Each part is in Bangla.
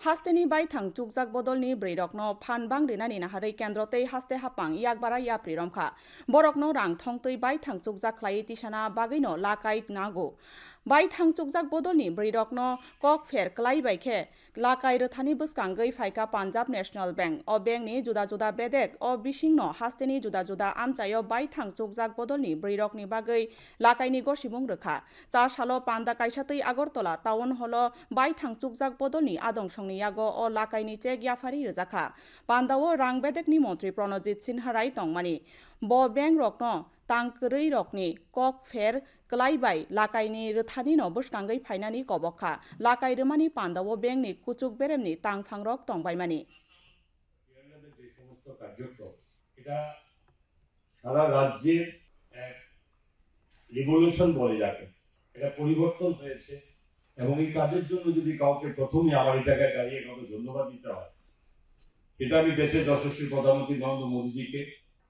হাস্তেনি বাই থাংচুক জাক বদলনি ব্রেরকনো ফানবাং রিনানি নাহারই কেন্দ্রতেই হাস্তে হাপাং ইয়াক বারা ইয়া প্রিরমখা বরকনো রাং থংতই বাই থাংচুক জাক খ্লাই তিসানা বাগৈনো লাকাইত নাগো বাই থাংচুক জাক বদলনি ব্রেরকনো কক ফের ক্লাই বাইখে লাকাই রথানি বসকাঙ্গৈ ফাইকা পাঞ্জাব ন্যাশনাল ব্যাংক অ ব্যাংকনি জুদা জুদা বেদেক অ বিসিংনো হাস্তেনি জুদা জুদা আমচায়ও বাই থাংচুক জাক বদলনি ব্রেরকনি বাগৈ লাকাইনি গসিমুং রেখা চা সালো পান্দা কাইসাতৈ আগরতলা টাউন হল বাই থাংচুক জাক বদলনি আদং আদংসংনি ইয়াগ ও লাকাইনি চেক ইয়াফারি রোজাখা পান্দাও রাং বেদেকনি মন্ত্রী প্রণজিৎ সিনহারাই তংমানি ব বেং রকন তাংকरै রকনি কক ফের ক্লাইবাই লাকাইনি রোথানি ন বসকাঙ্গै ফাইনানি কবখা লাকাই রোমানি পান্দাও বেংনি কুচুক বেরেমনি তাংফাং রক তংবাইমানি বিয়াল্লাদের যে সমস্ত কার্যক্রম এটা সারা রাজ্যের এক রিভলিউশন বলে যাকে এটা পরিবর্তন হয়েছে এবং এই কাজের জন্য যদি কাউকে প্রথমে আমার এই জায়গায় দাঁড়িয়ে কাউকে ধন্যবাদ দিতে হয় এটা আমি দেশের যশস্বী প্রধানমন্ত্রী নরেন্দ্র মোদীজিকে,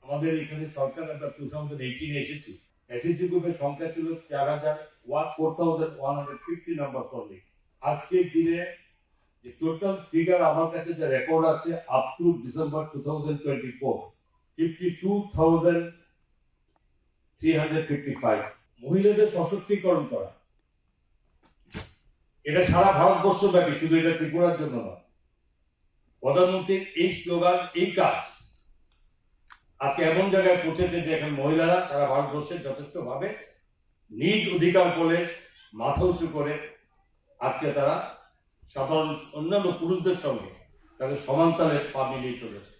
আমাদের এখানে সরকার আমরা টু থাউজেন্ড এইটিনে এসেছি। এসএসজি গ্রুপের সংখ্যা ছিল চার হাজার one four thousand one hundred fifty number করলে আজকের দিনে যে টোটাল ফিগার আমার কাছে যে রেকর্ড আছে up to December two thousand twenty four fifty two thousand three hundred fifty five মহিলাদের সশক্তিকরণ করা। এটা সারা ভারতবর্ষ ব্যাপী শুধু এটা ত্রিপুরার জন্য নয় প্রধানমন্ত্রীর এই স্লোগান, এই কাজ আজকে এমন জায়গায় পৌঁছেছে যে এখন মহিলারা সারা ভারতবর্ষে যথেষ্ট ভাবে নিজ অধিকার বলে, মাথা উঁচু করে আজকে তারা সাধারণ অন্যান্য পুরুষদের সঙ্গে তাদের সমান্তালে পা মিলিয়ে চলেছে।